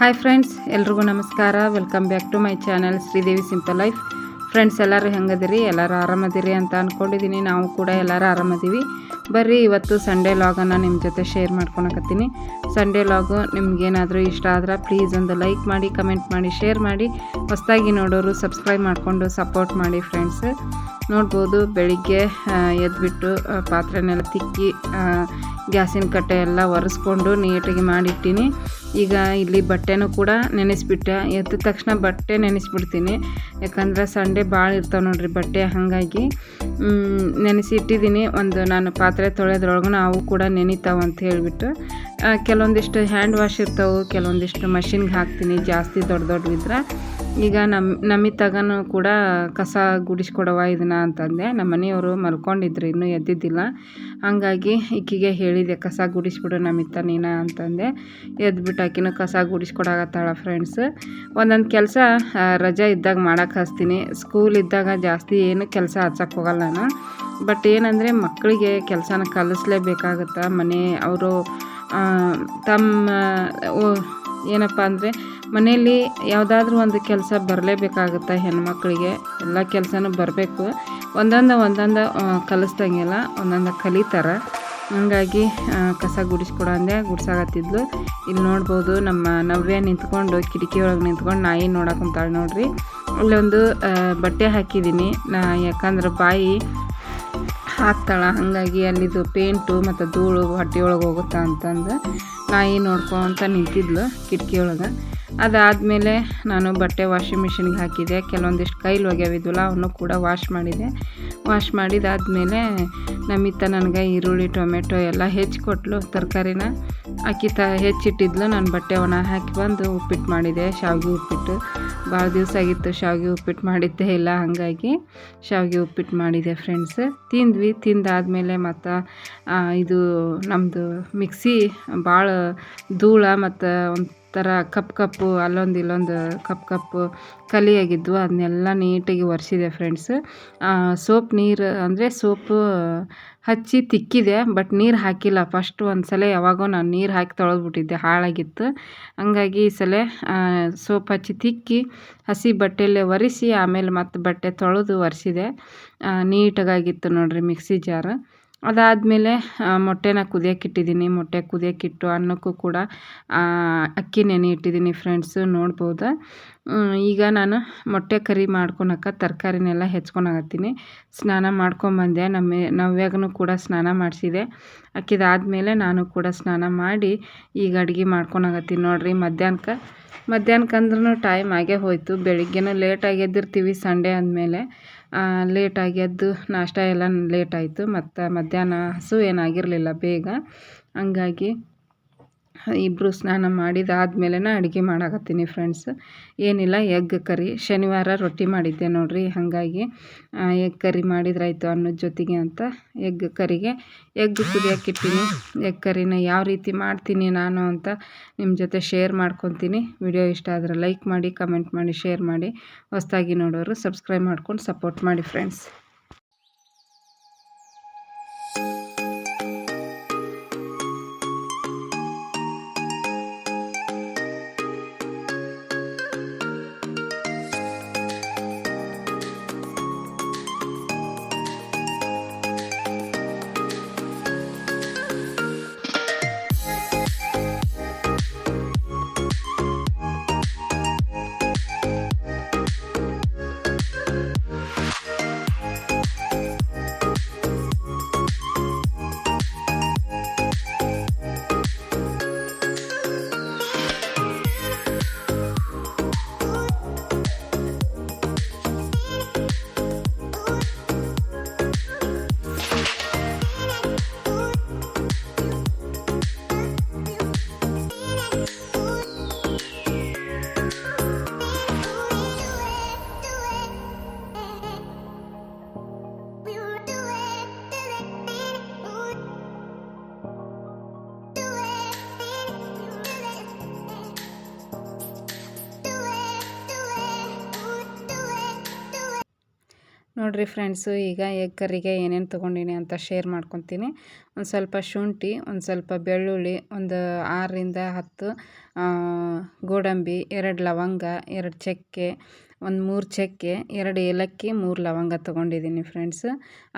Hi friends ಎಲ್ರಿಗೂ ನಮಸ್ಕಾರ. Welcome back to my channel Sridevi simple life friends ಎಲ್ಲರೂ ಹೆಂಗದಿರಿ? ಎಲ್ಲರೂ ಆರಾಮದಿರಿ ಅಂತ ಅಂದ್ಕೊಂಡಿದ್ದೀನಿ ನಾವು ಕೂಡ ಎಲ್ಲರೂ ಆರಾಮದೀವಿ. ಬರ್ರಿ, ಇವತ್ತು ಸಂಡೇ ಲಾಗನ್ನು ನಿಮ್ಮ ಜೊತೆ ಶೇರ್ ಮಾಡ್ಕೊಳಕತ್ತೀನಿ. ಸಂಡೇ ಲಾಗು ನಿಮ್ಗೇನಾದರೂ ಇಷ್ಟ ಆದ್ರೆ ಪ್ಲೀಸ್ ಒಂದು ಲೈಕ್ ಮಾಡಿ ಕಮೆಂಟ್ ಮಾಡಿ ಶೇರ್ ಮಾಡಿ. ಹೊಸದಾಗಿ ನೋಡೋರು ಸಬ್ಸ್ಕ್ರೈಬ್ ಮಾಡಿಕೊಂಡು ಸಪೋರ್ಟ್ ಮಾಡಿ ಫ್ರೆಂಡ್ಸ್ ನೋಡ್ಬೋದು, ಬೆಳಿಗ್ಗೆ ಎದ್ದುಬಿಟ್ಟು ಪಾತ್ರೆನೆಲ್ಲ ತಿಕ್ಕಿ ಗ್ಯಾಸಿನ ಕಟ್ಟೆ ಎಲ್ಲ ಒರೆಸ್ಕೊಂಡು ನೀಟಾಗಿ ಮಾಡಿಟ್ಟಿನಿ. ಈಗ ಇಲ್ಲಿ ಬಟ್ಟೆನೂ ಕೂಡ ನೆನೆಸ್ಬಿಟ್ಟೆ. ಎದ್ದ ತಕ್ಷಣ ಬಟ್ಟೆ ನೆನೆಸ್ಬಿಡ್ತೀನಿ. ಯಾಕಂದ್ರೆ ಸಂಡೇ ಭಾಳ ಇರ್ತಾವೆ ನೋಡ್ರಿ ಬಟ್ಟೆ, ಹಾಗಾಗಿ ನೆನೆಸಿ ಇಟ್ಟಿದ್ದೀನಿ ಒಂದು ನಾನು ಪಾತ್ರೆ ತೊಳೆಯೋದ್ರೊಳಗೂ ಅವು ಕೂಡ ನೆನಿತಾವೆ ಅಂತ ಹೇಳಿಬಿಟ್ಟು. ಕೆಲವೊಂದಿಷ್ಟು ಹ್ಯಾಂಡ್ ವಾಶ್ ಇರ್ತಾವೆ, ಕೆಲವೊಂದಿಷ್ಟು ಮಷಿನ್ಗೆ ಹಾಕ್ತೀನಿ. ಜಾಸ್ತಿ ದೊಡ್ಡ ದೊಡ್ಡವಿದ್ರೆ ಈಗ ನಮ್ಮ ನಮಿತಾಗನು ಕೂಡ ಕಸ ಗುಡಿಸ್ಕೊಡವ ಇದನ್ನ ಅಂತಂದೆ. ನಮ್ಮ ಮನೆಯವರು ಮಲ್ಕೊಂಡಿದ್ರು, ಇನ್ನೂ ಎದ್ದಿದ್ದಿಲ್ಲ. ಹಾಗಾಗಿ ಈಕಿಗೆ ಹೇಳಿದೆ, ಕಸ ಗುಡಿಸ್ಬಿಡು ನಮಿತ್ತ, ನೀನ ಅಂತಂದೆ. ಎದ್ಬಿಟ್ಟು ಆಕಿನೂ ಕಸ ಗುಡಿಸ್ಕೊಡಾಗತ್ತಾಳ ಫ್ರೆಂಡ್ಸ್ ಒಂದೊಂದು ಕೆಲಸ ರಜೆ ಇದ್ದಾಗ ಮಾಡೋಕೆ ಹಚ್ತೀನಿ. ಸ್ಕೂಲ್ ಇದ್ದಾಗ ಜಾಸ್ತಿ ಏನು ಕೆಲಸ ಹಚ್ಚಕ್ಕೆ ಹೋಗಲ್ಲ ನಾನು. ಬಟ್ ಏನಂದರೆ ಮಕ್ಕಳಿಗೆ ಕೆಲಸನ ಕಲಿಸ್ಲೇಬೇಕಾಗತ್ತೆ. ಮನೆ ಅವರು ತಮ್ಮ ಏನಪ್ಪ ಅಂದರೆ ಮನೆಯಲ್ಲಿ ಯಾವುದಾದ್ರೂ ಒಂದು ಕೆಲಸ ಬರಲೇಬೇಕಾಗುತ್ತೆ ಹೆಣ್ಮಕ್ಳಿಗೆ. ಎಲ್ಲ ಕೆಲಸನೂ ಬರಬೇಕು. ಒಂದೊಂದು ಒಂದೊಂದು ಕಲಿಸ್ದಂಗೆಲ್ಲ ಒಂದೊಂದು ಕಲಿತಾರೆ. ಹಂಗಾಗಿ ಕಸ ಗುಡಿಸ್ಕೊಡು ಅಂದೆ ಗುಡ್ಸಾಕತ್ತಿದ್ಲು ಇಲ್ಲಿ ನೋಡ್ಬೋದು ನಮ್ಮ ನವ್ಯ ನಿಂತ್ಕೊಂಡು ಕಿಟಕಿ ಒಳಗೆ ನಿಂತ್ಕೊಂಡು ನಾಯಿ ನೋಡಕ್ಕಂತಾಳೆ ನೋಡ್ರಿ. ಅಲ್ಲೊಂದು ಆ, ಬಟ್ಟೆ ಹಾಕಿದ್ದೀನಿ ನಾ ಯಾಕಂದ್ರೆ ಬಾಯಿ ಹಾಕ್ತಾಳೆ. ಹಾಗಾಗಿ ಅಲ್ಲಿದು ಪೇಂಟು ಮತ್ತು ಧೂಳು ಹೊಟ್ಟೆ ಒಳಗೆ ಹೋಗುತ್ತಾ ಅಂತಂದು. ನಾಯಿ ನೋಡ್ಕೊಂತ ನಿಂತಿದ್ಲು ಕಿಟಕಿ ಒಳಗೆ. ಅದಾದಮೇಲೆ ನಾನು ಬಟ್ಟೆ ವಾಷಿಂಗ್ ಮಿಷಿನ್ಗೆ ಹಾಕಿದೆ. ಕೆಲವೊಂದಿಷ್ಟು ಕೈಲಿ ಒಗ್ಯಾವಿದ್ವಲ್ಲ ಅವನು ಕೂಡ ವಾಶ್ ಮಾಡಿದೆ. ವಾಶ್ ಮಾಡಿದಾದಮೇಲೆ ನಮ್ಮಿತ್ತ ನನಗೆ ಈರುಳ್ಳಿ, ಟೊಮೆಟೊ ಎಲ್ಲ ಹೆಚ್ಚಿಕೊಟ್ಲು ತರಕಾರಿನ. ಅಕ್ಕಿ ತ ಹೆಚ್ಚಿಟ್ಟಿದ್ಲು. ನಾನು ಬಟ್ಟೆ ಒಣ ಹಾಕಿ ಬಂದು ಉಪ್ಪಿಟ್ಟು ಮಾಡಿದೆ. ಶಾವಿಗೆ ಉಪ್ಪಿಟ್ಟು. ಭಾಳ ದಿವಸ ಆಗಿತ್ತು ಶಾವಿಗೆ ಉಪ್ಪಿಟ್ಟು ಮಾಡಿದ್ದೇ ಇಲ್ಲ ಹಾಗಾಗಿ ಶಾವಿಗೆ ಉಪ್ಪಿಟ್ಟು ಮಾಡಿದೆ ಫ್ರೆಂಡ್ಸ್ ತಿಂದ್ವಿ, ತಿಂದಾದಮೇಲೆ ಮತ್ತು ಇದು ನಮ್ಮದು ಮಿಕ್ಸಿ ಭಾಳ ಧೂಳ ಮತ್ತು ಒಂಥರ ಕಪ್ ಕಪ್ಪು, ಅಲ್ಲೊಂದು ಇಲ್ಲೊಂದು ಕಪ್ ಕಪ್ಪು ಕಲಿಯಾಗಿದ್ವು. ಅದನ್ನೆಲ್ಲ ನೀಟಾಗಿ ಒರೆಸಿದೆ ಫ್ರೆಂಡ್ಸ್ ಸೋಪ್ ನೀರು ಅಂದರೆ ಸೋಪು ಹಚ್ಚಿ ತಿಕ್ಕಿದೆ ಬಟ್ ನೀರು ಹಾಕಿಲ್ಲ. ಫಸ್ಟ್ ಒಂದು ಸಲ ಯಾವಾಗೋ ನಾನು ನೀರು ಹಾಕಿ ತೊಳೆದ್ಬಿಟ್ಟಿದ್ದೆ, ಹಾಳಾಗಿತ್ತು. ಹಂಗಾಗಿ ಈ ಸಲ ಸೋಪ್ ಹಚ್ಚಿ ತಿಕ್ಕಿ, ಹಸಿ ಬಟ್ಟೆಯಲ್ಲೇ ಒರೆಸಿ, ಆಮೇಲೆ ಮತ್ತೆ ಬಟ್ಟೆ ತೊಳೆದು ಒರೆಸಿದೆ. ನೀಟಾಗಿತ್ತು ನೋಡಿರಿ ಮಿಕ್ಸಿ ಜಾರ್. ಅದಾದಮೇಲೆ ಮೊಟ್ಟೆನ ಕುದಿಯೋಕ್ಕಿಟ್ಟಿದ್ದೀನಿ ಮೊಟ್ಟೆ ಕುದಿಯೋಕ್ಕಿಟ್ಟು ಅನ್ನಕ್ಕೂ ಕೂಡ ಅಕ್ಕಿ ನೆನೆ ಇಟ್ಟಿದ್ದೀನಿ ಫ್ರೆಂಡ್ಸು ನೋಡ್ಬೋದು? ಈಗ ನಾನು ಮೊಟ್ಟೆ ಕರಿ ಮಾಡ್ಕೊಳಕ್ಕೆ ತರಕಾರಿನೆಲ್ಲ ಹೆಚ್ಕೊಳಕತ್ತೀನಿ ಸ್ನಾನ ಮಾಡ್ಕೊಂಬಂದೆ, ನಮ್ಮ, ನವ್ಯಾಗನು ಕೂಡ ಸ್ನಾನ ಮಾಡಿಸಿದೆ. ಅಕ್ಕಿದಾದಮೇಲೆ ನಾನು ಕೂಡ ಸ್ನಾನ ಮಾಡಿ ಈಗ ಅಡುಗೆ ಮಾಡ್ಕೊಳಕತ್ತೀನಿ ನೋಡಿರಿ. ಮಧ್ಯಾಹ್ನಕ್ಕೆ ಮಧ್ಯಾಹ್ನಕ್ಕೆ ಅಂದ್ರೂ ಟೈಮ್ ಆಗೇ ಹೋಯಿತು. ಬೆಳಿಗ್ಗೆನೂ ಲೇಟಾಗಿ ಎದ್ದಿರ್ತೀವಿ ಸಂಡೇ ಅಂದಮೇಲೆ ಲೇಟಾಗಿ ಎದ್ದು ನಾಷ್ಟ ಎಲ್ಲ ಲೇಟ್ ಆಯಿತು. ಮತ್ತು ಮಧ್ಯಾಹ್ನ ಹಸು ಏನಾಗಿರಲಿಲ್ಲ ಬೇಗ. ಹಂಗಾಗಿ ಇಬ್ಬರು ಸ್ನಾನ ಮಾಡಿದಾದ್ಮೇಲೆ ಅಡುಗೆ ಮಾಡಾಕತ್ತೀನಿ ಫ್ರೆಂಡ್ಸ್ ಏನಿಲ್ಲ ಎಗ್ ಕರಿ ಶನಿವಾರ ರೊಟ್ಟಿ ಮಾಡಿದ್ದೆ ನೋಡಿರಿ, ಹಾಗಾಗಿ ಎಗ್ ಕರಿ ಮಾಡಿದ್ರಾಯ್ತು ಅನ್ನೋದ ಜೊತೆಗೆ ಅಂತ ಎಗ್ ಕರಿಗೆ ಎಗ್ ಕುದಿಯೋಕ್ಕಿಟ್ಟಿನಿ ಎಗ್ ಕರಿನ ಯಾವ ರೀತಿ ಮಾಡ್ತೀನಿ ನಾನು ಅಂತ ನಿಮ್ಮ ಜೊತೆ ಶೇರ್ ಮಾಡ್ಕೊತೀನಿ. ವಿಡಿಯೋ ಇಷ್ಟ ಆದರೆ ಲೈಕ್ ಮಾಡಿ ಕಮೆಂಟ್ ಮಾಡಿ ಶೇರ್ ಮಾಡಿ. ಹೊಸದಾಗಿ ನೋಡೋರು ಸಬ್ಸ್ಕ್ರೈಬ್ ಮಾಡ್ಕೊಂಡು ಸಪೋರ್ಟ್ ಮಾಡಿ ಫ್ರೆಂಡ್ಸ್ ನೋಡಿರಿ ಫ್ರೆಂಡ್ಸು ಈಗ ಎಗ್ ಕರಿಗೆ ಏನೇನು ತೊಗೊಂಡಿನಿ ಅಂತ ಶೇರ್ ಮಾಡ್ಕೊತೀನಿ. ಒಂದು ಸ್ವಲ್ಪ ಶುಂಠಿ, ಒಂದು ಸ್ವಲ್ಪ ಬೆಳ್ಳುಳ್ಳಿ, ಒಂದು ಆರರಿಂದ ಹತ್ತು ಗೋಡಂಬಿ, ಎರಡು ಲವಂಗ, ಎರಡು ಚಕ್ಕೆ, ಒಂದು ಮೂರು ಚಕ್ಕೆ, ಎರಡು ಏಲಕ್ಕಿ, ಮೂರು ಲವಂಗ ತೊಗೊಂಡಿದ್ದೀನಿ ಫ್ರೆಂಡ್ಸ್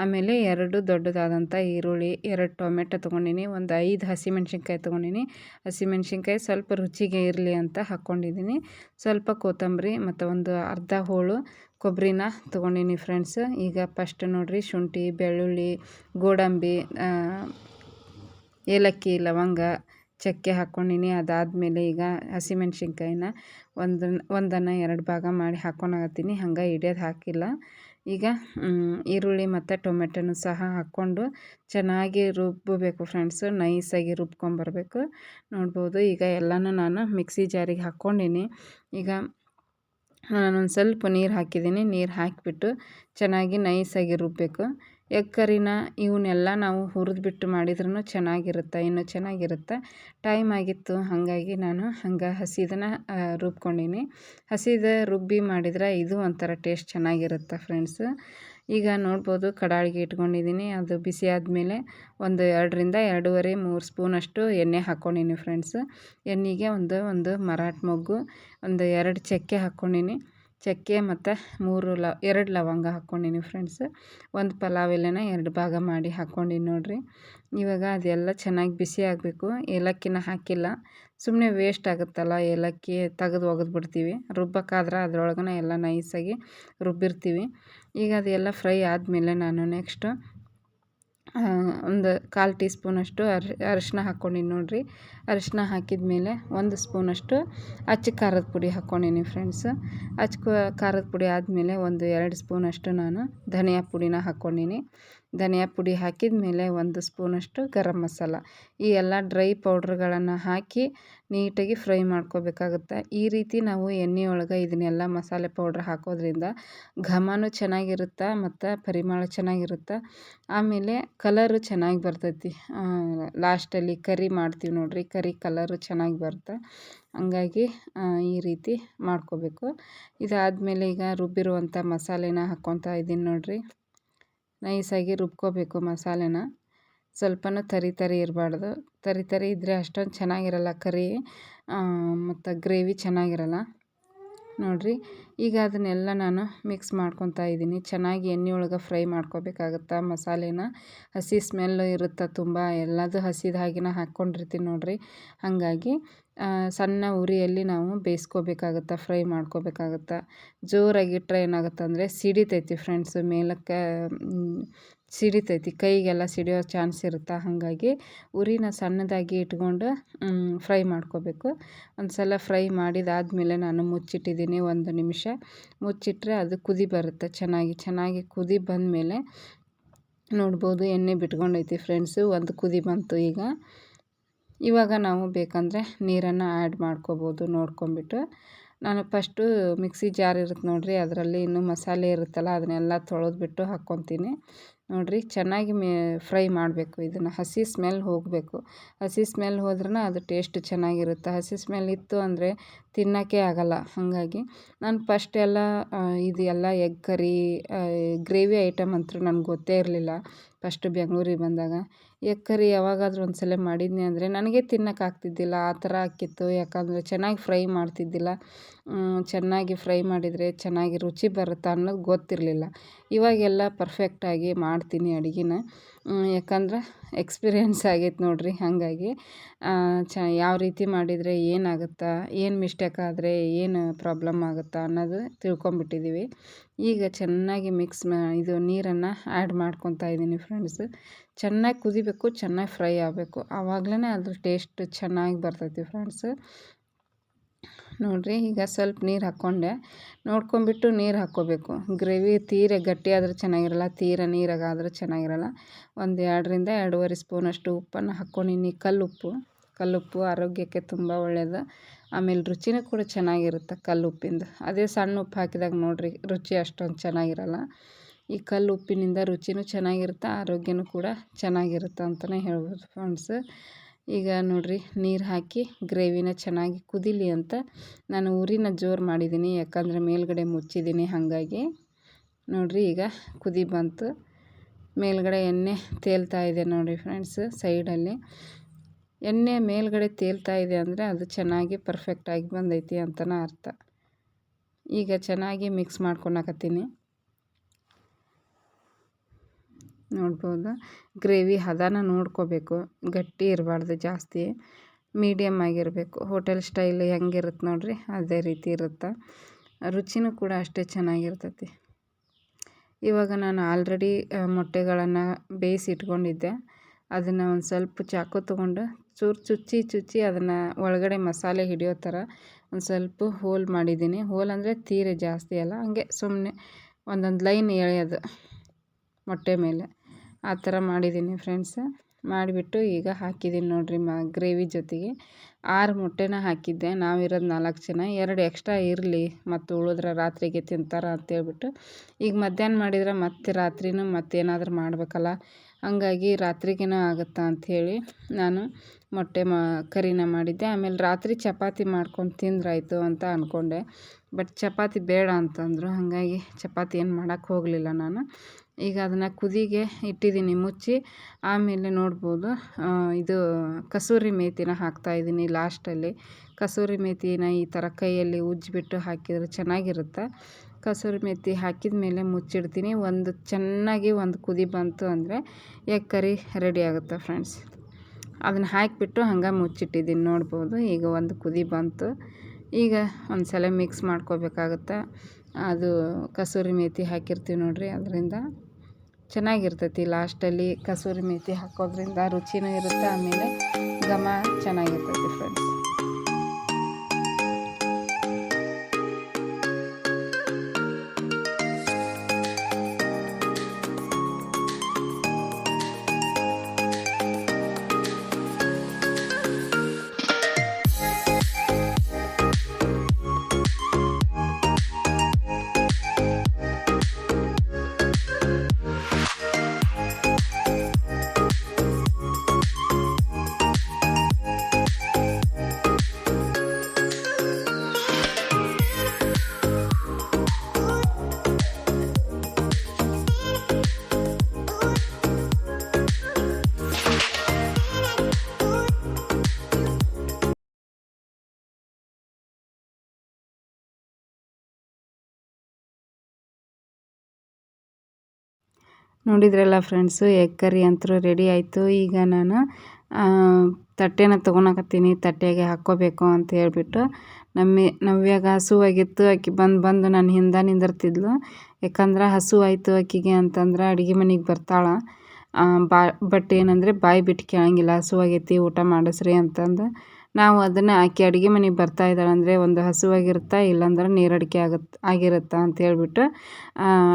ಆಮೇಲೆ ಎರಡು ದೊಡ್ಡದಾದಂಥ ಈರುಳ್ಳಿ, ಎರಡು ಟೊಮೆಟೊ ತೊಗೊಂಡಿನಿ, ಒಂದು ಐದು ಹಸಿಮೆಣ್ಸಿನ್ಕಾಯಿ ತೊಗೊಂಡಿನಿ. ಹಸಿಮೆಣ್ಸಿನ್ಕಾಯಿ ಸ್ವಲ್ಪ ರುಚಿಗೆ ಇರಲಿ ಅಂತ ಹಾಕ್ಕೊಂಡಿದ್ದೀನಿ ಸ್ವಲ್ಪ ಕೊತ್ತಂಬರಿ ಮತ್ತು ಒಂದು ಅರ್ಧ ಹೋಳು ಕೊಬ್ಬರಿನ ತೊಗೊಂಡಿನಿ ಫ್ರೆಂಡ್ಸ್ ಈಗ ಫಸ್ಟ್ ನೋಡಿರಿ ಶುಂಠಿ, ಬೆಳ್ಳುಳ್ಳಿ, ಗೋಡಂಬಿ ಏಲಕ್ಕಿ, ಲವಂಗ, ಚಕ್ಕೆ ಹಾಕ್ಕೊಂಡಿನಿ ಅದಾದಮೇಲೆ ಈಗ ಹಸಿಮೆಣ್ಸಿನ್ಕಾಯಿನ ಒಂದು, ಒಂದನ್ನು ಎರಡು ಭಾಗ ಮಾಡಿ ಹಾಕ್ಕೊಂಡಾಗತ್ತೀನಿ ಹಂಗೆ ಹಿಡಿಯೋದು ಹಾಕಿಲ್ಲ. ಈಗ ಈರುಳ್ಳಿ ಮತ್ತು ಟೊಮೆಟೊನು ಸಹ ಹಾಕ್ಕೊಂಡು ಚೆನ್ನಾಗಿ ರುಬ್ಬಬೇಕು ಫ್ರೆಂಡ್ಸು ನೈಸಾಗಿ ರುಬ್ಕೊಂಬರ್ಬೇಕು. ನೋಡ್ಬೋದು. ಈಗ ಎಲ್ಲನೂ ನಾನು ಮಿಕ್ಸಿ ಜಾರಿಗೆ ಹಾಕ್ಕೊಂಡಿನಿ ಈಗ ನಾನೊಂದು ಸ್ವಲ್ಪ ನೀರು ಹಾಕಿದ್ದೀನಿ. ನೀರು ಹಾಕಿಬಿಟ್ಟು ಚೆನ್ನಾಗಿ ನೈಸಾಗಿ ರುಬ್ಬಬೇಕು ಎಗ್ ಕರಿನ ಇವನ್ನೆಲ್ಲ ನಾವು ಹುರಿದ್ಬಿಟ್ಟು ಮಾಡಿದ್ರೂ ಚೆನ್ನಾಗಿರುತ್ತೆ? ಇನ್ನೂ ಚೆನ್ನಾಗಿರುತ್ತೆ? ಟೈಮ್ ಆಗಿತ್ತು. ಹಾಗಾಗಿ ನಾನು ಹಂಗೆ ಹಸಿದನ್ನು ರುಬ್ಕೊಂಡೀನಿ. ಹಸಿದ ರುಬ್ಬಿ ಮಾಡಿದ್ರೆ ಇದು ಒಂಥರ ಟೇಸ್ಟ್ ಚೆನ್ನಾಗಿರುತ್ತೆ, ಫ್ರೆಂಡ್ಸ್? ಈಗ ನೋಡ್ಬೋದು ಕಡಾಳಿಗೆ ಇಟ್ಕೊಂಡಿದ್ದೀನಿ. ಅದು ಬಿಸಿ ಆದಮೇಲೆ ಒಂದು ಎರಡರಿಂದ ಎರಡೂವರೆ, ಮೂರು ಸ್ಪೂನಷ್ಟು ಎಣ್ಣೆ ಹಾಕ್ಕೊಂಡಿನಿ ಫ್ರೆಂಡ್ಸ್. ಎಣ್ಣೆಗೆ ಒಂದು ಒಂದು ಮರಾಟ್ ಮೊಗ್ಗು, ಒಂದು ಎರಡು ಚಕ್ಕೆ ಹಾಕ್ಕೊಂಡಿನಿ ಚಕ್ಕೆ ಮತ್ತು ಮೂರು ಲ ಎರಡು ಲವಂಗ ಹಾಕ್ಕೊಂಡಿನಿ ಫ್ರೆಂಡ್ಸ್. ಒಂದು ಪಲಾವ್ ಎಲೆನ ಎರಡು ಭಾಗ ಮಾಡಿ ಹಾಕ್ಕೊಂಡಿನಿ ನೋಡಿರಿ. ಇವಾಗ ಅದೆಲ್ಲ ಚೆನ್ನಾಗಿ ಬಿಸಿ ಆಗಬೇಕು. ಏಲಕ್ಕಿನ ಹಾಕಿಲ್ಲ. ಸುಮ್ಮನೆ ವೇಸ್ಟ್ ಆಗುತ್ತಲ್ಲ, ಏಲಕ್ಕಿ ತೆಗೆದು ಒಗೆದ್ಬಿಡ್ತೀವಿ. ರುಬ್ಬಕ್ಕಾದ್ರೆ ಅದ್ರೊಳಗನ ಎಲ್ಲ ನೈಸಾಗಿ ರುಬ್ಬಿರ್ತೀವಿ. ಈಗ ಅದೆಲ್ಲ ಫ್ರೈ ಆದಮೇಲೆ ನಾನು ನೆಕ್ಸ್ಟು ಒಂದು ಕಾಲು ಟೀ ಸ್ಪೂನಷ್ಟು ಅರ್ ಅರಿಶಿನ ಹಾಕ್ಕೊಂಡಿನಿ ನೋಡಿರಿ. ಅರಿಶಿನ ಹಾಕಿದ ಮೇಲೆ ಒಂದು ಸ್ಪೂನಷ್ಟು ಅಚ್ಚ ಖಾರದ ಪುಡಿ ಹಾಕ್ಕೊಂಡಿನಿ ಫ್ರೆಂಡ್ಸ್. ಅಚ್ಚ ಖಾರದ ಪುಡಿ ಆದಮೇಲೆ ಒಂದು ಎರಡು ಸ್ಪೂನಷ್ಟು ನಾನು ಧನಿಯಾ ಪುಡಿನ ಹಾಕ್ಕೊಂಡಿನಿ. ಧನಿಯಾ ಪುಡಿ ಹಾಕಿದ ಮೇಲೆ ಒಂದು ಸ್ಪೂನಷ್ಟು ಗರಂ ಮಸಾಲ. ಈ ಎಲ್ಲ ಡ್ರೈ ಪೌಡ್ರ್ಗಳನ್ನು ಹಾಕಿ ನೀಟಾಗಿ ಫ್ರೈ ಮಾಡ್ಕೋಬೇಕಾಗುತ್ತೆ. ಈ ರೀತಿ ನಾವು ಎಣ್ಣೆ ಒಳಗೆ ಇದನ್ನೆಲ್ಲ ಮಸಾಲೆ ಪೌಡ್ರ್ ಹಾಕೋದ್ರಿಂದ ಘಮನೂ ಚೆನ್ನಾಗಿರುತ್ತೆ ಮತ್ತು ಪರಿಮಳ ಚೆನ್ನಾಗಿರುತ್ತೆ? ಆಮೇಲೆ ಕಲರು ಚೆನ್ನಾಗಿ ಬರ್ತೈತಿ. ಲಾಸ್ಟಲ್ಲಿ ಕರಿ ಮಾಡ್ತೀವಿ ನೋಡಿರಿ, ಕರಿ ಕಲರು ಚೆನ್ನಾಗಿ ಬರುತ್ತೆ ಹಂಗಾಗಿ ಈ ರೀತಿ ಮಾಡ್ಕೋಬೇಕು. ಇದಾದಮೇಲೆ ಈಗ ರುಬ್ಬಿರುವಂಥ ಮಸಾಲೆನ ಹಾಕ್ಕೊತಾ ಇದ್ದೀನಿ ನೋಡಿರಿ. ನೈಸಾಗಿ ರುಬ್ಕೋಬೇಕು ಮಸಾಲೆನ. ಸ್ವಲ್ಪನೂ ತರಿ ತರಿ ಇರಬಾರ್ದು. ತರಿ ತರಿ ಇದ್ದರೆ ಅಷ್ಟೊಂದು ಚೆನ್ನಾಗಿರಲ್ಲ ಕರಿ ಮತ್ತು ಗ್ರೇವಿ ಚೆನ್ನಾಗಿರಲ್ಲ. ನೋಡಿರಿ. ಈಗ ಅದನ್ನೆಲ್ಲ ನಾನು ಮಿಕ್ಸ್ ಮಾಡ್ಕೊತಾ ಇದ್ದೀನಿ. ಚೆನ್ನಾಗಿ ಎಣ್ಣೆ ಒಳಗೆ ಫ್ರೈ ಮಾಡ್ಕೋಬೇಕಾಗತ್ತೆ ಮಸಾಲೆನ? ಹಸಿ ಸ್ಮೆಲ್ ಇರುತ್ತೆ ತುಂಬ. ಎಲ್ಲದು ಹಸಿದ ಹಾಗೆನ ಹಾಕ್ಕೊಂಡಿರ್ತೀನಿ ನೋಡಿರಿ. ಹಾಗಾಗಿ ಸಣ್ಣ ಉರಿಯಲ್ಲಿ ನಾವು ಬೇಯಿಸ್ಕೋಬೇಕಾಗತ್ತೆ ಫ್ರೈ ಮಾಡ್ಕೋಬೇಕಾಗತ್ತೆ? ಜೋರಾಗಿಟ್ಟರೆ ಏನಾಗುತ್ತೆ ಅಂದರೆ ಸಿಡಿತೈತಿ ಫ್ರೆಂಡ್ಸ್ ಮೇಲಕ್ಕೆ ಸಿಡಿತೈತಿ, ಕೈಗೆಲ್ಲ ಸಿಡಿಯೋ ಚಾನ್ಸ್ ಇರುತ್ತೆ? ಹಾಗಾಗಿ ಉರಿನ ಸಣ್ಣದಾಗಿ ಇಟ್ಕೊಂಡು ಫ್ರೈ ಮಾಡ್ಕೋಬೇಕು. ಒಂದು ಸಲ ಫ್ರೈ ಮಾಡಿದಾದಮೇಲೆ ನಾನು ಮುಚ್ಚಿಟ್ಟಿದ್ದೀನಿ ಒಂದು ನಿಮಿಷ. ಮುಚ್ಚಿಟ್ರೆ ಅದು ಕುದಿ ಬರುತ್ತೆ ಚೆನ್ನಾಗಿ. ಚೆನ್ನಾಗಿ ಕುದಿ ಬಂದಮೇಲೆ ನೋಡ್ಬೋದು, ಎಣ್ಣೆ ಬಿಟ್ಕೊಂಡೈತಿ ಫ್ರೆಂಡ್ಸು, ಒಂದು ಕುದಿ ಬಂತು ಈಗ. ಇವಾಗ ನಾವು ಬೇಕಂದರೆ ನೀರನ್ನು ಆ್ಯಡ್ ಮಾಡ್ಕೋಬೋದು ನೋಡ್ಕೊಂಬಿಟ್ಟು ನಾನು ಪಸ್ಟು ಮಿಕ್ಸಿ ಜಾರ್ ಇರುತ್ತೆ ನೋಡಿರಿ, ಅದರಲ್ಲಿ ಇನ್ನೂ ಮಸಾಲೆ ಇರುತ್ತಲ್ಲ, ಅದನ್ನೆಲ್ಲ ತೊಳೆದ್ಬಿಟ್ಟು ಹಾಕ್ಕೊತೀನಿ. ನೋಡಿರಿ, ಚೆನ್ನಾಗಿ ಮೇ, ಫ್ರೈ ಮಾಡಬೇಕು ಇದನ್ನು. ಹಸಿ ಸ್ಮೆಲ್ ಹೋಗಬೇಕು. ಹಸಿ ಸ್ಮೆಲ್ ಹೋದ್ರೂ ಅದು ಟೇಸ್ಟ್ ಚೆನ್ನಾಗಿರುತ್ತೆ. ಹಸಿ ಸ್ಮೆಲ್ ಇತ್ತು ಅಂದರೆ ತಿನ್ನೋಕ್ಕೆ ಆಗೋಲ್ಲ, ಹಾಗಾಗಿ ನಾನು ಫಸ್ಟ್ ಎಲ್ಲ ಇದು ಎಲ್ಲ ಎಗ್ ಕರಿ ಗ್ರೇವಿ ಐಟಮ್ ಅಂತೂ ನನಗೆ ಗೊತ್ತೇ ಇರಲಿಲ್ಲ. ಫಸ್ಟ್ ಬೆಂಗಳೂರಿಗೆ ಬಂದಾಗ. ಎಗ್ ಕರಿ ಯಾವಾಗಾದರೂ ಒಂದು ಸಲ ಮಾಡಿದ್ನಿ ಅಂದರೆ ನನಗೆ ತಿನ್ನೋಕೆ ಆಗ್ತಿದ್ದಿಲ್ಲ, ಆ ಥರ ಆಕಿತ್ತು ಯಾಕಂದರೆ ಚೆನ್ನಾಗಿ ಫ್ರೈ ಮಾಡ್ತಿದ್ದಿಲ್ಲ. ಚೆನ್ನಾಗಿ ಫ್ರೈ ಮಾಡಿದರೆ ಚೆನ್ನಾಗಿ ರುಚಿ ಬರುತ್ತೆ ಅನ್ನೋದು ಗೊತ್ತಿರಲಿಲ್ಲ. ಇವಾಗೆಲ್ಲ ಪರ್ಫೆಕ್ಟಾಗಿ ಮಾಡ್ತೀನಿ ಅಡುಗೆನ. ಯಾಕಂದ್ರೆ ಎಕ್ಸ್ಪೀರಿಯೆನ್ಸ್ ಆಗೈತೆ ನೋಡಿರಿ ಹಾಗಾಗಿ. ಚ, ಯಾವ ರೀತಿ ಮಾಡಿದರೆ ಏನಾಗುತ್ತಾ, ಏನು ಮಿಸ್ಟೇಕ್ ಆದರೆ ಏನು ಪ್ರಾಬ್ಲಮ್ ಆಗುತ್ತಾ ಅನ್ನೋದು ತಿಳ್ಕೊಂಬಿಟ್ಟಿದ್ದೀವಿ ಈಗ ಚೆನ್ನಾಗಿ ಮಿಕ್ಸ್ ಮಾ, ಇದು ನೀರನ್ನು ಆ್ಯಡ್ ಮಾಡ್ಕೊತಾ ಇದ್ದೀನಿ ಫ್ರೆಂಡ್ಸ್ ಚೆನ್ನಾಗಿ ಕುದಿಬೇಕು, ಚೆನ್ನಾಗಿ ಫ್ರೈ ಆಗಬೇಕು. ಆವಾಗಲೇ ಅದ್ರ ಟೇಸ್ಟ್ ಚೆನ್ನಾಗಿ ಬರ್ತೈತಿ ಫ್ರೆಂಡ್ಸ್. ನೋಡಿರಿ, ಈಗ ಸ್ವಲ್ಪ ನೀರು ಹಾಕ್ಕೊಂಡೆ ನೋಡ್ಕೊಂಬಿಟ್ಟು ನೀರು ಹಾಕ್ಕೋಬೇಕು ಗ್ರೇವಿ ತೀರ ಗಟ್ಟಿಯಾದ್ರೆ ಚೆನ್ನಾಗಿರಲ್ಲ, ತೀರ ನೀರಾಗಾದ್ರೆ ಚೆನ್ನಾಗಿರಲ್ಲ. ಒಂದು ಎರಡರಿಂದ ಎರಡೂವರೆ ಸ್ಪೂನಷ್ಟು ಉಪ್ಪನ್ನು ಹಾಕ್ಕೊಂಡಿನಿ ಕಲ್ಲುಪ್ಪು. ಕಲ್ಲುಪ್ಪು ಆರೋಗ್ಯಕ್ಕೆ ತುಂಬ ಒಳ್ಳೆಯದು ಆಮೇಲೆ ರುಚಿನೂ ಕೂಡ ಚೆನ್ನಾಗಿರುತ್ತೆ ಕಲ್ಲುಪ್ಪಿಂದು. ಅದೇ ಸಣ್ಣ ಉಪ್ಪು ಹಾಕಿದಾಗ ನೋಡಿರಿ, ರುಚಿ ಅಷ್ಟೊಂದು ಚೆನ್ನಾಗಿರಲ್ಲ. ಈ ಕಲ್ಲು ಉಪ್ಪಿನಿಂದ ರುಚಿನೂ ಚೆನ್ನಾಗಿರುತ್ತೆ, ಆರೋಗ್ಯನೂ ಕೂಡ ಚೆನ್ನಾಗಿರುತ್ತೆ ಅಂತಲೇ ಹೇಳ್ಬೋದು ಫ್ರೆಂಡ್ಸ್ ಈಗ ನೋಡಿರಿ, ನೀರು ಹಾಕಿ ಗ್ರೇವಿನ ಚೆನ್ನಾಗಿ ಕುದಿಲಿ ಅಂತ ನಾನು ಊರಿನ ಜೋರು ಮಾಡಿದ್ದೀನಿ ಯಾಕಂದರೆ ಮೇಲ್ಗಡೆ ಮುಚ್ಚಿದ್ದೀನಿ ಹಾಗಾಗಿ. ನೋಡಿರಿ, ಈಗ ಕುದಿ ಬಂತು. ಮೇಲ್ಗಡೆ ಎಣ್ಣೆ ತೇಲ್ತಾ ಇದೆ ನೋಡಿ ಫ್ರೆಂಡ್ಸ್ ಸೈಡಲ್ಲಿ ಎಣ್ಣೆ ಮೇಲ್ಗಡೆ ತೇಲ್ತಾ ಇದೆ ಅಂದರೆ ಅದು ಚೆನ್ನಾಗಿ ಪರ್ಫೆಕ್ಟಾಗಿ ಬಂದೈತಿ ಅಂತಲೇ ಅರ್ಥ. ಈಗ ಚೆನ್ನಾಗಿ ಮಿಕ್ಸ್ ಮಾಡ್ಕೊಳಕತ್ತೀನಿ ನೋಡ್ಬೋದು. ಗ್ರೇವಿ ಹದನ ನೋಡ್ಕೋಬೇಕು. ಗಟ್ಟಿ ಇರಬಾರ್ದು ಜಾಸ್ತಿ. ಮೀಡಿಯಮ್ ಆಗಿರಬೇಕು. ಹೋಟೆಲ್ ಸ್ಟೈಲ್ ಹೆಂಗಿರುತ್ತೆ ನೋಡಿರಿ, ಅದೇ ರೀತಿ ಇರುತ್ತೆ? ರುಚಿನೂ ಕೂಡ ಅಷ್ಟೇ ಚೆನ್ನಾಗಿರ್ತೈತಿ. ಇವಾಗ ನಾನು ಆಲ್ರೆಡಿ ಮೊಟ್ಟೆಗಳನ್ನು ಬೇಯಿಸಿ ಇಟ್ಕೊಂಡಿದ್ದೆ ಅದನ್ನು ಒಂದು ಸ್ವಲ್ಪ ಚಾಕು ತೊಗೊಂಡು ಚೂರು ಚುಚ್ಚಿ ಚುಚ್ಚಿ ಅದನ್ನು ಒಳಗಡೆ ಮಸಾಲೆ ಹಿಡಿಯೋ ಥರ ಒಂದು ಸ್ವಲ್ಪ ಹೋಲ್ ಮಾಡಿದ್ದೀನಿ. ಹೋಲ್ ಅಂದರೆ ತೀರೆ ಜಾಸ್ತಿ ಅಲ್ಲ, ಹಂಗೆ ಸುಮ್ಮನೆ ಒಂದೊಂದು ಲೈನ್ ಎಳೆಯೋದು ಮೊಟ್ಟೆ ಮೇಲೆ. ಆ ಥರ ಮಾಡಿದ್ದೀನಿ ಫ್ರೆಂಡ್ಸ್. ಮಾಡಿಬಿಟ್ಟು ಈಗ ಹಾಕಿದ್ದೀನಿ ನೋಡಿರಿ ಮ, ಗ್ರೇವಿ ಜೊತೆಗೆ. ಆರು ಮೊಟ್ಟೆನ ಹಾಕಿದ್ದೆ. ನಾವಿರೋದು ನಾಲ್ಕು ಜನ. ಎರಡು ಎಕ್ಸ್ಟ್ರಾ ಇರಲಿ, ಮತ್ತು ಉಳಿದ್ರೆ ರಾತ್ರಿಗೆ ತಿಂತಾರೆ ಅಂತೇಳ್ಬಿಟ್ಟು ಈಗ ಮಧ್ಯಾಹ್ನ ಮಾಡಿದ್ರೆ ಮತ್ತೆ ರಾತ್ರಿನೂ ಮತ್ತೇನಾದ್ರೂ ಮಾಡಬೇಕಲ್ಲ. ಹಂಗಾಗಿ ರಾತ್ರಿಗೇನೋ ಆಗುತ್ತಾ ಅಂಥೇಳಿ ನಾನು ಮೊಟ್ಟೆ ಮಾ, ಕರಿನ ಮಾಡಿದ್ದೆ. ಆಮೇಲೆ ರಾತ್ರಿ ಚಪಾತಿ ಮಾಡ್ಕೊಂಡು ತಿಂದ್ರಾಯ್ತು ಅಂತ ಅಂದ್ಕೊಂಡೆ ಬಟ್ ಚಪಾತಿ ಬೇಡ ಅಂತಂದರು. ಹಾಗಾಗಿ ಚಪಾತಿ ಏನು ಮಾಡೋಕ್ಕೆ ಹೋಗಲಿಲ್ಲ ನಾನು. ಈಗ ಅದನ್ನು ಕುದಿಗೆ ಇಟ್ಟಿದ್ದೀನಿ, ಮುಚ್ಚಿ. ಆಮೇಲೆ ನೋಡ್ಬೋದು ಇದು ಕಸೂರಿ ಮೇಥಿನ ಹಾಕ್ತಾಯಿದ್ದೀನಿ ಲಾಸ್ಟಲ್ಲಿ. ಕಸೂರಿ ಮೇಥಿನ ಈ ಥರ ಕೈಯಲ್ಲಿ ಉಜ್ಜಿಬಿಟ್ಟು ಹಾಕಿದರೆ ಚೆನ್ನಾಗಿರುತ್ತೆ. ಕಸೂರಿ ಮೇತಿ ಹಾಕಿದ ಮೇಲೆ ಮುಚ್ಚಿಡ್ತೀನಿ. ಒಂದು ಚೆನ್ನಾಗಿ ಒಂದು ಕುದಿ ಬಂತು ಅಂದರೆ ಎಗ್ ಕರಿ ರೆಡಿ ಆಗುತ್ತೆ ಫ್ರೆಂಡ್ಸ್. ಅದನ್ನು ಹಾಕಿಬಿಟ್ಟು ಹಂಗೆ ಮುಚ್ಚಿಟ್ಟಿದ್ದೀನಿ ನೋಡ್ಬೋದು. ಈಗ ಒಂದು ಕುದಿ ಬಂತು. ಈಗ ಒಂದು ಸಲ ಮಿಕ್ಸ್ ಮಾಡ್ಕೋಬೇಕಾಗತ್ತೆ. ಅದು ಕಸೂರಿ ಮೇಥಿ ಹಾಕಿರ್ತೀವಿ ನೋಡಿರಿ, ಅದರಿಂದ ಚೆನ್ನಾಗಿರ್ತೈತಿ. ಲಾಸ್ಟಲ್ಲಿ ಕಸೂರಿ ಮೇಥಿ ಹಾಕೋದ್ರಿಂದ ರುಚಿನೂ ಇರುತ್ತೆ, ಆಮೇಲೆ ಘಮ ಚೆನ್ನಾಗಿರ್ತೈತಿ ಫ್ರೆಂಡ್ಸ್ ನೋಡಿದ್ರಲ್ಲ ಫ್ರೆಂಡ್ಸು ಎಗ್ ಕರಿ ಅಂತೂ ರೆಡಿ ಆಯಿತು. ಈಗ ನಾನು ತಟ್ಟೆನ ತೊಗೊಳಕತ್ತೀನಿ ತಟ್ಟೆಗೆ ಹಾಕ್ಕೋಬೇಕು ಅಂತ ಹೇಳ್ಬಿಟ್ಟು ನಮ್ಮಿ, ನವ್ಯಾಗ ಹಸುವಾಗಿತ್ತು, ಆಕೆ ಬಂದು ಬಂದು ನನ್ನ ಹಿಂದೆ ನಿಂದಿರ್ತಿದ್ಲು. ಯಾಕಂದ್ರೆ ಹಸು ಆಯಿತು ಅಂತಂದ್ರೆ ಅಡುಗೆ ಮನೆಗೆ ಬರ್ತಾಳೆ. ಬಾ ಬಟ್ ಏನಂದರೆ ಬಾಯಿ ಬಿಟ್ಟು ಕೇಳಂಗಿಲ್ಲ, ಹಸುವಾಗೈತಿ, ಊಟ ಮಾಡಿಸ್ರಿ ಅಂತಂದು. ನಾವು ಅದನ್ನು ಆಕೆ ಅಡುಗೆ ಮನೆಗೆ ಬರ್ತಾ ಇದ್ದಾಳೆ ಅಂದರೆ ಒಂದು ಹಸುವಾಗಿರುತ್ತಾ ಇಲ್ಲಾಂದ್ರೆ ನೀರಡಿಕೆ ಆಗುತ್ತೆ ಆಗಿರುತ್ತಾ ಅಂತ ಹೇಳ್ಬಿಟ್ಟು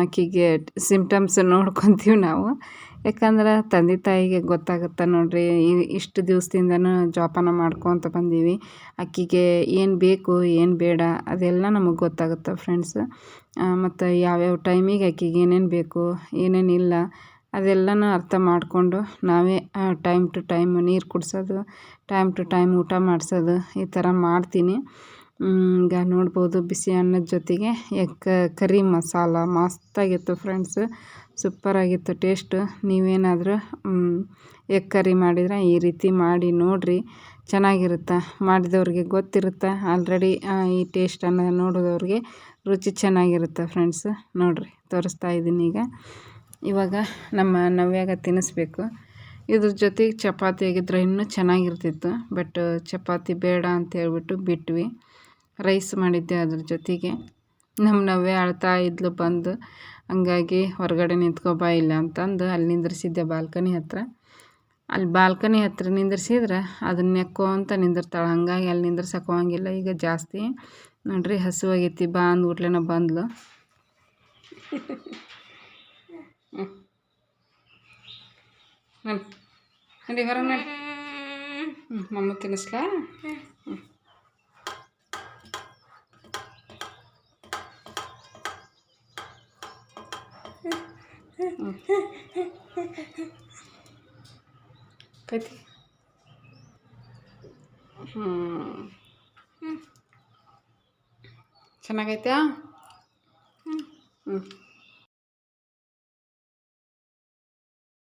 ಆಕೆಗೆ ಸಿಂಪ್ಟಮ್ಸ್ ನೋಡ್ಕೊತೀವಿ ನಾವು. ಯಾಕಂದ್ರೆ ತಂದೆ ತಾಯಿಗೆ ಗೊತ್ತಾಗುತ್ತೆ ನೋಡಿರಿ ಇಷ್ಟು ದಿವಸದಿಂದನೂ ಜೋಪಾನ ಮಾಡ್ಕೊತ ಬಂದೀವಿ. ಅಕ್ಕಿಗೆ ಏನು ಬೇಕು, ಏನು ಬೇಡ, ಅದೆಲ್ಲ ನಮಗೆ ಗೊತ್ತಾಗುತ್ತೆ ಫ್ರೆಂಡ್ಸ್ ಮತ್ತು ಯಾವ್ಯಾವ ಟೈಮಿಗೆ ಅಕ್ಕಿಗೆ ಏನೇನು ಬೇಕು ಏನೇನಿಲ್ಲ ಅದೆಲ್ಲನೂ ಅರ್ಥ ಮಾಡಿಕೊಂಡು ನಾವೇ ಟೈಮ್ ಟು ಟೈಮ್ ನೀರು ಕುಡಿಸೋದು ಟೈಮ್ ಟು ಟೈಮ್ ಊಟ ಮಾಡಿಸೋದು ಈ ಥರ ಮಾಡ್ತೀನಿ. ಈಗ ನೋಡ್ಬೋದು ಬಿಸಿ ಅನ್ನದ ಜೊತೆಗೆ ಎಗ್, ಕರಿ ಮಸಾಲ ಮಸ್ತಾಗಿತ್ತು ಫ್ರೆಂಡ್ಸ್ ಸೂಪರಾಗಿತ್ತು ಟೇಸ್ಟು ನೀವೇನಾದರೂ ಎಗ್ ಕರಿ ಮಾಡಿದರೆ ಈ ರೀತಿ ಮಾಡಿ ನೋಡಿರಿ. ಚೆನ್ನಾಗಿರುತ್ತೆ? ಮಾಡಿದವ್ರಿಗೆ ಗೊತ್ತಿರುತ್ತೆ? ಆಲ್ರೆಡಿ ಈ ಟೇಸ್ಟನ್ನು ನೋಡಿದವ್ರಿಗೆ ರುಚಿ ಚೆನ್ನಾಗಿರುತ್ತೆ ಫ್ರೆಂಡ್ಸ್ ನೋಡಿರಿ, ತೋರಿಸ್ತಾ ಇದ್ದೀನಿ ಈಗ. ಇವಾಗ ನಮ್ಮ ನವ್ಯಾಗ ತಿನ್ನಿಸ್ಬೇಕು. ಇದ್ರ ಜೊತೆಗೆ ಚಪಾತಿ ಆಗಿದ್ರೆ ಇನ್ನೂ ಚೆನ್ನಾಗಿರ್ತಿತ್ತು. ಬಟ್ ಚಪಾತಿ ಬೇಡ ಅಂತ ಹೇಳ್ಬಿಟ್ಟು ಬಿಟ್ವಿ. ರೈಸ್ ಮಾಡಿದ್ದೆ ಅದ್ರ ಜೊತೆಗೆ. ನಮ್ಮ ನವ್ವೆ ಅಳ್ತಾ ಇದ್ಲು ಬಂದು. ಹಂಗಾಗಿ ಹೊರಗಡೆ ನಿಂತ್ಕೊಬಾ ಇಲ್ಲ ಅಂತಂದು ಅಲ್ಲಿ ನಿಂದ್ರಿಸಿದ್ದೆ ಬಾಲ್ಕನಿ ಹತ್ರ. ಅಲ್ಲಿ ಬಾಲ್ಕನಿ ಹತ್ರ ನಿಂದ್ರಿಸಿದ್ರೆ ಅದನ್ನ ನೆಕ್ಕೊಂತ ನಿಂದಿರ್ತಾಳೆ. ಹಂಗಾಗಿ ಅಲ್ಲಿ ನಿಂದ್ರಸಕ್ಕೆ ಹೋಗಂಗಿಲ್ಲ ಈಗ ಜಾಸ್ತಿ ನೋಡ್ರಿ ಹಸುವಾಗೈತಿ ಬಾ ಅಂದ್ಬಿಟ್ಲೇನೋ ಬಂದ್ಲು. ನಡಿ ನಡಿ ಹೊರಗೆ ನಡಿ ಹ್ಞೂ ಮಮ್ಮ ತಿನ್ನಿಸ್ಲಾ ಹ್ಞೂ ಕೈತಿ ಹ್ಞೂ ಚೆನ್ನಾಗೈತಾ ಹ್ಞೂ